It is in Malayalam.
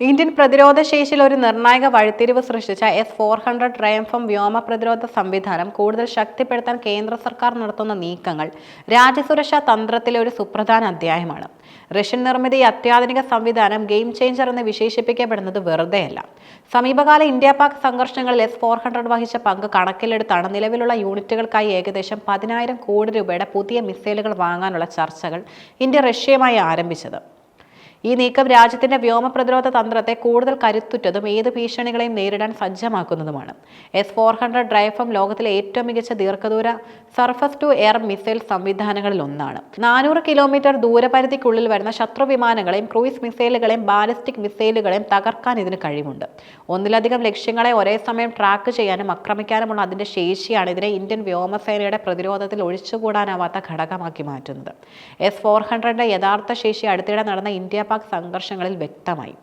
ഇന്ത്യൻ പ്രതിരോധ ശേഷിയിൽ ഒരു നിർണായക വഴിത്തിരിവ് സൃഷ്ടിച്ച എസ് ഫോർ ഹൺഡ്രഡ് റയംഫം വ്യോമ പ്രതിരോധ സംവിധാനം കൂടുതൽ ശക്തിപ്പെടുത്താൻ കേന്ദ്ര സർക്കാർ നടത്തുന്ന നീക്കങ്ങൾ രാജ്യസുരക്ഷാ തന്ത്രത്തിലെ ഒരു സുപ്രധാന അധ്യായമാണ്. റഷ്യൻ നിർമ്മിത ഈ അത്യാധുനിക സംവിധാനം ഗെയിം ചേഞ്ചർ എന്ന് വിശേഷിപ്പിക്കപ്പെടുന്നത് വെറുതെയല്ല. സമീപകാല ഇന്ത്യ പാക് സംഘർഷങ്ങളിൽ എസ് ഫോർ ഹൺഡ്രഡ് വഹിച്ച പങ്ക് കണക്കിലെടുത്താണ് നിലവിലുള്ള യൂണിറ്റുകൾക്കായി ഏകദേശം പതിനായിരം കോടി രൂപയുടെ പുതിയ മിസൈലുകൾ വാങ്ങാനുള്ള ചർച്ചകൾ ഇന്ത്യ റഷ്യയുമായി ആരംഭിച്ചത്. ഈ നീക്കം രാജ്യത്തിന്റെ വ്യോമ പ്രതിരോധ തന്ത്രത്തെ കൂടുതൽ കരുത്തുറ്റതും ഏത് ഭീഷണികളെയും നേരിടാൻ സജ്ജമാക്കുന്നതുമാണ്. എസ് ഫോർ ഹൺഡ്രഡ് ഡ്രൈഫം ലോകത്തിലെ ഏറ്റവും മികച്ച ദീർഘദൂര സർഫസ് ടു എയർ മിസൈൽ സംവിധാനങ്ങളിൽ ഒന്നാണ്. നാനൂറ് കിലോമീറ്റർ ദൂരപരിധിക്കുള്ളിൽ വരുന്ന ശത്രു വിമാനങ്ങളെയും ക്രൂയിസ് മിസൈലുകളെയും ബാലിസ്റ്റിക് മിസൈലുകളെയും തകർക്കാൻ ഇതിന് കഴിവുണ്ട്. ഒന്നിലധികം ലക്ഷ്യങ്ങളെ ഒരേ സമയം ട്രാക്ക് ചെയ്യാനും ആക്രമിക്കാനുമുള്ള അതിന്റെ ശേഷിയാണ് ഇതിനെ ഇന്ത്യൻ വ്യോമസേനയുടെ പ്രതിരോധത്തിൽ ഒഴിച്ചുകൂടാനാവാത്ത ഘടകമാക്കി മാറ്റുന്നത്. എസ് ഫോർ ഹൺഡ്രഡിന്റെ യഥാർത്ഥ ശേഷി അടുത്തിടെ നടന്ന ഇന്ത്യ പാക് സംഘർഷങ്ങളിൽ വ്യക്തമായി.